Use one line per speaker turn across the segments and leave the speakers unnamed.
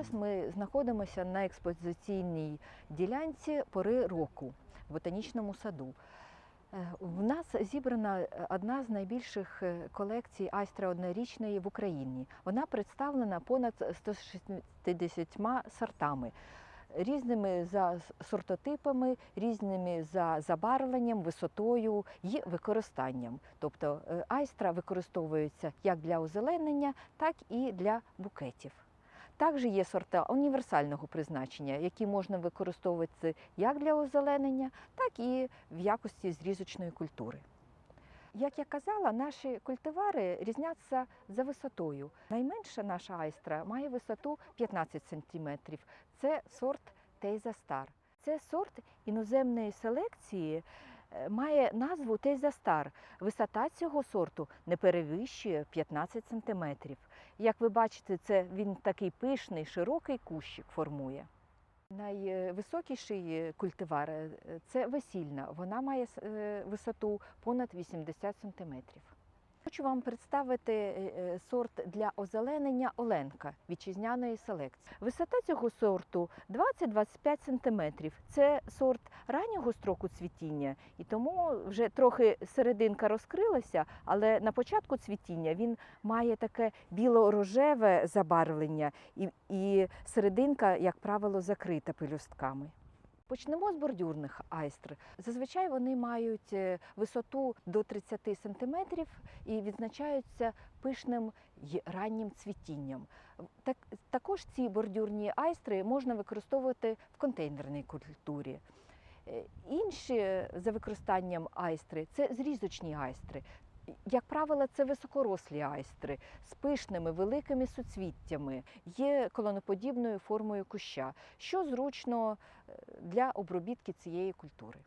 Зараз ми знаходимося на експозиційній ділянці пори року в ботанічному саду. Е, В нас зібрана е, одна з найбільших е, колекцій айстри однорічної в Україні. Вона представлена понад 160 сортами, різними за сортотипами, різними за забарвленням, висотою і використанням. Тобто айстра використовується як для озеленення, так і для букетів. Також є сорта універсального призначення, які можна використовувати як для озеленення, так і в якості зрізочної культури. Як я казала, наші культивари різняться за висотою. Найменша наша айстра має висоту 15 см. Це сорт Тейза Стар. Це сорт іноземної селекції. Е, Має назву Теза Стар. Висота цього сорту не перевищує 15 см. Як ви бачите, це він такий пишний, широкий кущик формує. Найвисокіший культивар е, це весільна. Вона має е, висоту понад 80 сантиметрів. Хочу вам представити е, е, сорт для озеленення Оленка вітчизняної селекції. Висота цього сорту 20-25 сантиметрів. Це сорт раннього строку цвітіння, і тому вже трохи серединка розкрилася, але на початку цвітіння він має таке біло-рожеве забарвлення, і, і серединка, як правило, закрита пелюстками. Почнемо з бордюрних айстр. Зазвичай вони мають е, висоту до 30 см і відзначаються пишним й раннім цвітінням. Так, також ці бордюрні айстри можна використовувати в контейнерній культурі. Е, Інші за використанням айстри це зрізочні айстри. Як правило, це високорослі айстри з пишними великими суцвіттями, є колоноподібною формою куща, що зручно е, для обробітки цієї культури.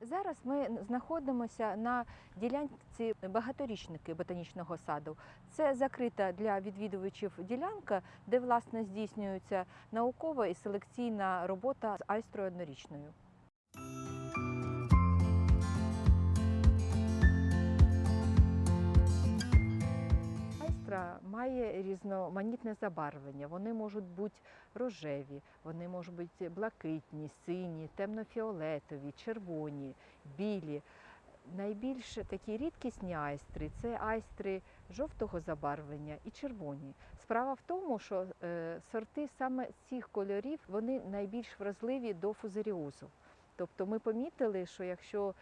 Зараз ми знаходимося на ділянці багаторічники ботанічного саду. Це закрита для відвідувачів ділянка, де власне здійснюється наукова і селекційна робота з айстрою однорічною. Айстра має різноманітне забарвлення. Вони можуть бути рожеві, вони можуть бути блакитні, сині, темнофіолетові, червоні, білі. Найбільш такі рідкісні айстри це айстри жовтого забарвлення і червоні. Справа в тому, що е, сорти саме цих кольорів вони найбільш вразливі до фузаріозу. Тобто ми помітили, що якщо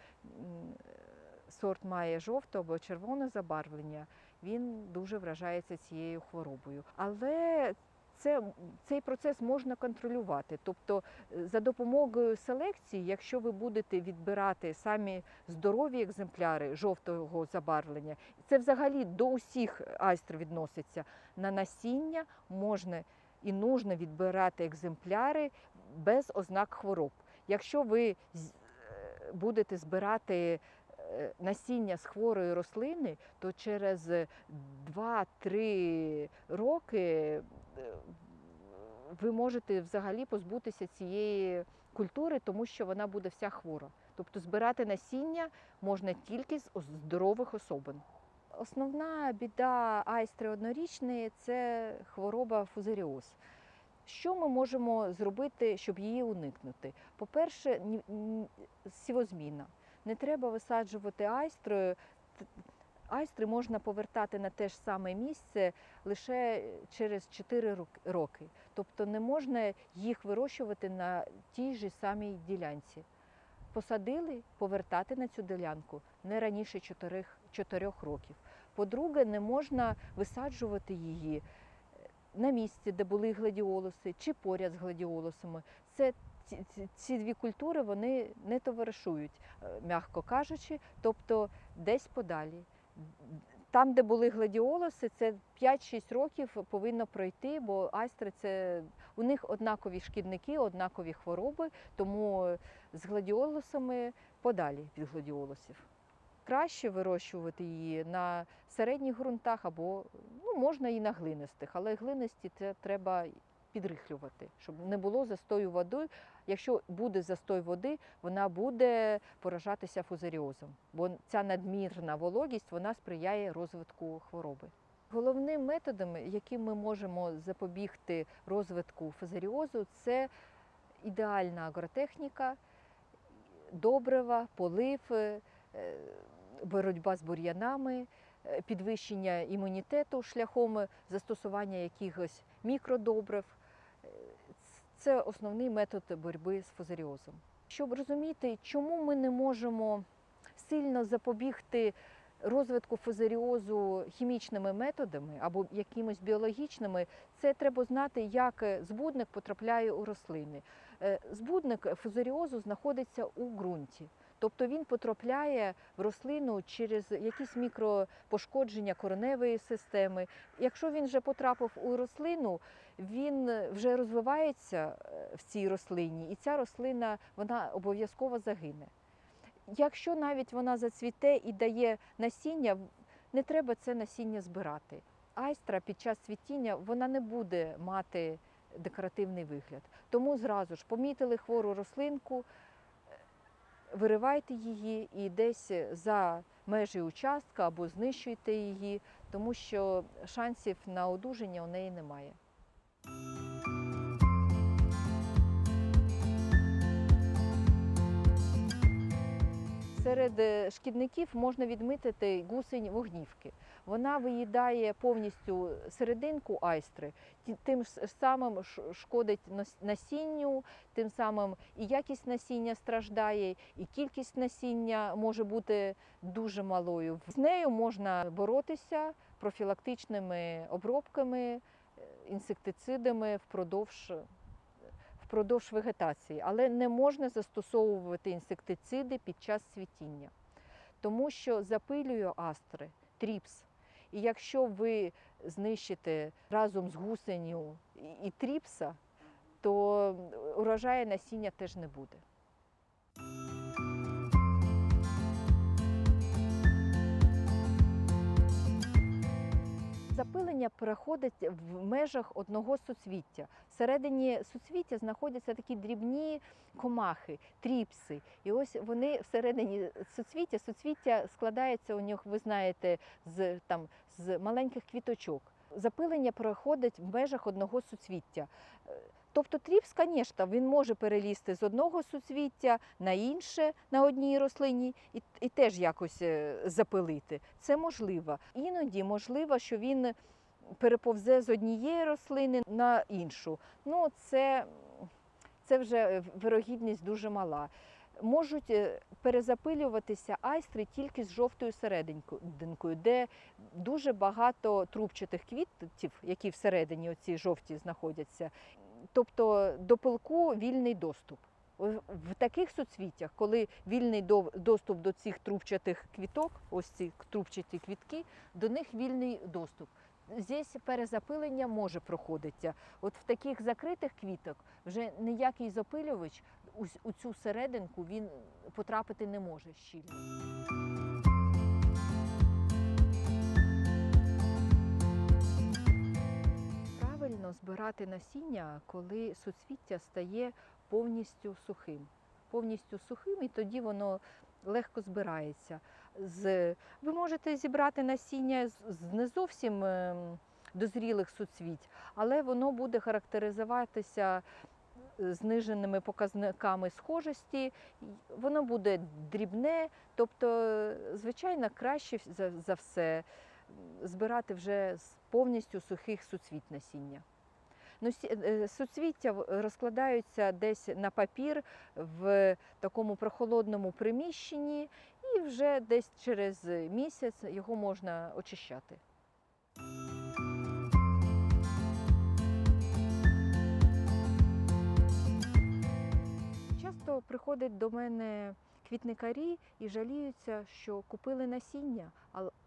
сорт має жовте або червоне забарвлення, він дуже вражається цією хворобою. Але це, цей процес можна контролювати. Тобто, е, за допомогою селекції, якщо ви будете відбирати самі здорові екземпляри жовтого забарвлення, це взагалі до усіх айстр відноситься. На насіння можна і нужно відбирати екземпляри без ознак хвороб. Якщо ви е, будете збирати насіння з хворої рослини, то через 2-3 роки е, ви можете взагалі позбутися цієї культури, тому що вона буде вся хвора. Тобто збирати насіння можна тільки з здорових особин. Основна біда айстри однорічної це хвороба фузаріоз. Що ми можемо зробити, щоб її уникнути? По-перше, сівозміна. Не треба висаджувати айстрою. Айстри можна повертати на те ж саме місце лише через 4 роки. Тобто не можна їх вирощувати на тій же самій ділянці. Посадили, повертати на цю ділянку не раніше 4, 4 років. По-друге, не можна висаджувати її е, на місці, де були гладіолуси, чи поряд з гладіолусами. Це ці, дві культури вони не товаришують, е, м'яко кажучи, тобто десь подалі. Там, де були гладіолуси, це 5-6 років повинно пройти, бо айстри це у них однакові шкідники, однакові хвороби, тому з гладіолусами подалі від гладіолусів. Краще вирощувати її на середніх ґрунтах або ну, можна і на глинистих, але глинисті це треба підрихлювати, щоб не було застою води. Якщо буде застой води, вона буде поражатися фузаріозом, бо ця надмірна вологість вона сприяє розвитку хвороби. Головним методом, яким ми можемо запобігти розвитку фузаріозу, це ідеальна агротехніка, добрива, полив, е, боротьба з бур'янами, е, підвищення імунітету шляхом застосування якихось мікродобрив. Е, Це основний метод боротьби з фузаріозом. Щоб розуміти, чому ми не можемо сильно запобігти розвитку фузаріозу хімічними методами або якимись біологічними, це треба знати, як збудник потрапляє у рослини. Е, Збудник фузаріозу знаходиться у ґрунті. Тобто він потрапляє в рослину через якісь мікропошкодження кореневої системи. Якщо він вже потрапив у рослину, він вже розвивається е, в цій рослині, і ця рослина вона обов'язково загине. Якщо навіть вона зацвіте і дає насіння, не треба це насіння збирати. Айстра під час цвітіння вона не буде мати декоративний вигляд. Тому зразу ж помітили хвору рослинку, виривайте її і десь за межі участка або знищуйте її, тому що шансів на одужання у неї немає. Серед е, шкідників можна відмітити гусень вогнівки. Вона виїдає повністю серединку айстри, тим самим шкодить насінню, тим самим і якість насіння страждає, і кількість насіння може бути дуже малою. З нею можна боротися профілактичними обробками, е, інсектицидами впродовж впродовж вегетації, але не можна застосовувати інсектициди під час цвітіння, тому що запилює астри, тріпс. І якщо ви знищите разом з гусеню і тріпса, то урожаю насіння теж не буде. Запилення проходить в межах одного суцвіття. Всередині суцвіття знаходяться такі дрібні комахи, тріпси. І ось вони всередині суцвіття. Суцвіття складається у них, ви знаєте, з, там, з маленьких квіточок. Запилення проходить в межах одного суцвіття. Тобто тріпс, звісно, він може перелізти з одного суцвіття на інше на одній рослині і, і теж якось е, запилити. Це можливо. Іноді можливо, що він переповзе з однієї рослини на іншу. Ну, це, це вже вирогідність дуже мала. Можуть е, перезапилюватися айстри тільки з жовтою серединкою, де дуже багато трубчатих квітів, які всередині оці жовті знаходяться. Тобто до пилку вільний доступ. В таких суцвіттях, коли вільний до- доступ до цих трубчатих квіток, ось ці трубчаті квітки, до них вільний доступ. Здесь перезапилення може проходитися. От в таких закритих квіток вже ніякий запилювач у цю серединку він потрапити не може щільно. Правильно збирати насіння, коли суцвіття стає повністю сухим. Повністю сухим, і тоді воно легко збирається. З... Ви можете зібрати насіння з не зовсім ем, дозрілих суцвіть, але воно буде характеризуватися е, зниженими показниками схожості, воно буде дрібне, тобто, звичайно, краще за все збирати вже з повністю сухих суцвіт насіння. Ну, е, суцвіття в- розкладаються десь на папір в такому прохолодному приміщенні, і вже десь через місяць його можна очищати. Часто приходять до мене квітникарі і жаліються, що купили насіння,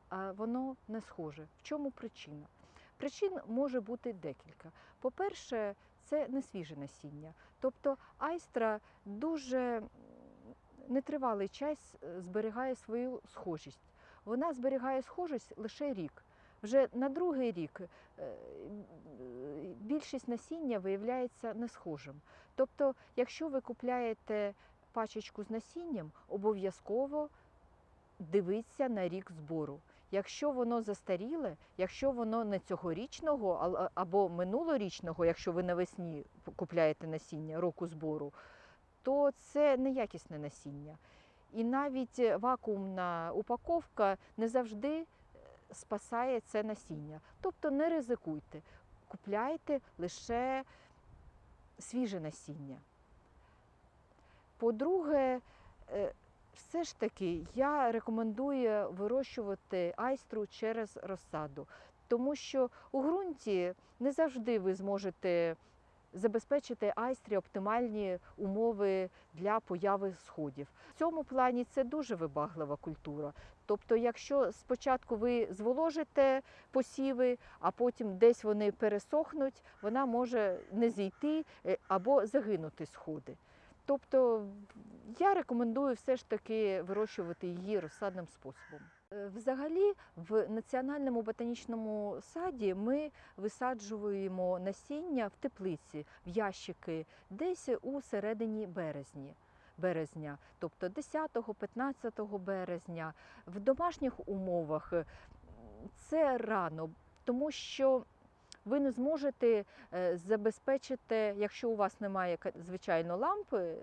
а воно не схоже. В чому причина? Причин може бути декілька. По-перше, це не свіже насіння. Тобто айстра дуже нетривалий час е, зберігає свою схожість. Вона зберігає схожість лише рік. Вже на другий рік е, більшість насіння виявляється не схожим. Тобто, якщо ви купляєте пачечку з насінням, обов'язково дивитися на рік збору. Якщо воно застаріле, якщо воно не цьогорічного або минулорічного, якщо ви навесні купляєте насіння року збору, то це неякісне насіння. І навіть е, вакуумна упаковка не завжди е, спасає це насіння. Тобто не ризикуйте, купляйте лише свіже насіння. По-друге, е, все ж таки я рекомендую вирощувати айстру через розсаду, тому що у ґрунті не завжди ви зможете забезпечити айстрі оптимальні умови для появи сходів. В цьому плані це дуже вибаглива культура. Тобто, якщо спочатку ви зволожите посіви, а потім десь вони пересохнуть, вона може не зійти е, або загинути сходи. Тобто я рекомендую все ж таки вирощувати її розсадним способом. Е, Взагалі, в національному ботанічному саді ми висаджуємо насіння в теплиці, в ящики, десь у середині березні. Березня, тобто 10-15 березня, в домашніх умовах це рано, тому що ви не зможете е, забезпечити, якщо у вас немає звичайно лампи,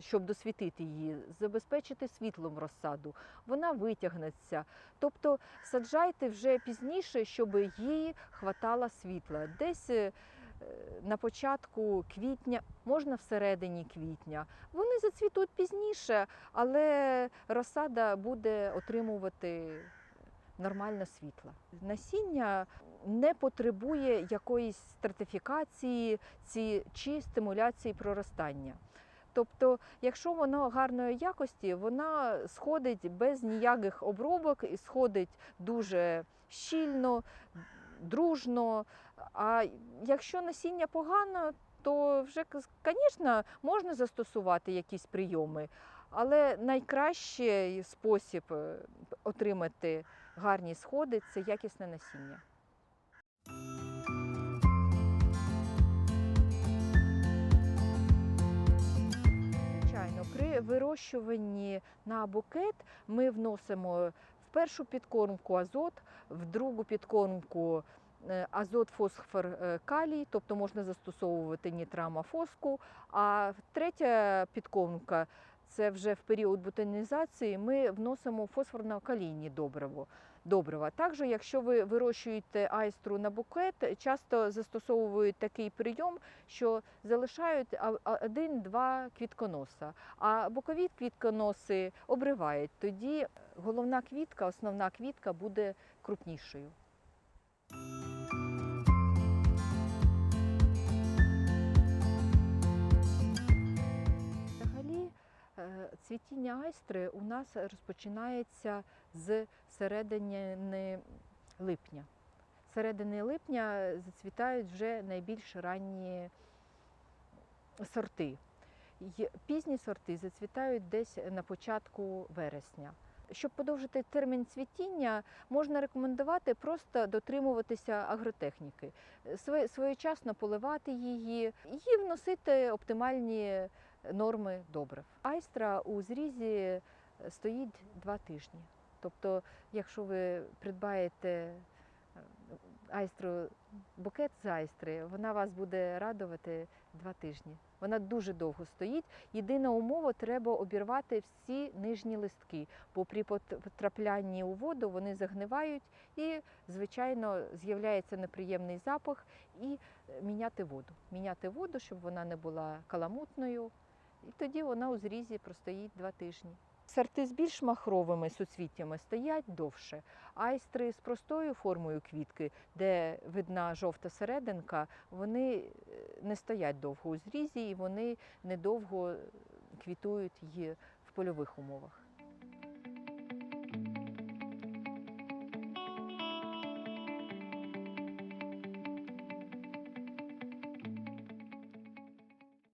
щоб досвітити її, забезпечити світлом розсаду. Вона витягнеться. Тобто саджайте вже пізніше, щоб їй хватало світла. Десь е, на початку квітня, можна всередині квітня. Вони зацвітуть пізніше, але розсада буде отримувати нормально світла. Насіння не потребує якоїсь стратифікації ці- чи стимуляції проростання. Тобто, якщо воно гарної якості, вона сходить без ніяких обробок і сходить дуже щільно, дружно. А якщо насіння погано, то вже, звісно, можна застосувати якісь прийоми, але найкращий спосіб е, отримати гарні сходи це якісне насіння. Вирощуванні на букет ми вносимо в першу підкормку азот, в другу підкормку е, азот, фосфор, е, калій, тобто можна застосовувати нітрамофоску. А третя підкормка це вже в період бутанізації ми вносимо фосфорно-калійні добриво. Добрива. Також, якщо ви вирощуєте айстру на букет, часто застосовують такий прийом, що залишають один-два квітконоса, а бокові квітконоси обривають. Тоді головна квітка, основна квітка буде крупнішою. Взагалі, е, цвітіння айстри у нас розпочинається з середини липня. З середини липня зацвітають вже найбільш ранні сорти. Пізні сорти зацвітають десь на початку вересня. Щоб подовжити термін цвітіння, можна рекомендувати просто дотримуватися агротехніки, своєчасно поливати її і вносити оптимальні норми добрив. Айстра у зрізі стоїть два тижні. Тобто, якщо ви придбаєте е, айстру, букет з айстри, вона вас буде радувати два тижні. Вона дуже довго стоїть. Єдина умова треба обірвати всі нижні листки, бо при потраплянні у воду вони загнивають і, звичайно, з'являється неприємний запах і е, міняти воду. Міняти воду, щоб вона не була каламутною. І тоді вона у зрізі простоїть два тижні. Сорти з більш махровими суцвіттями стоять довше. Айстри з простою формою квітки, де видна жовта серединка, вони е, не стоять довго у зрізі і вони недовго квітують її в польових умовах.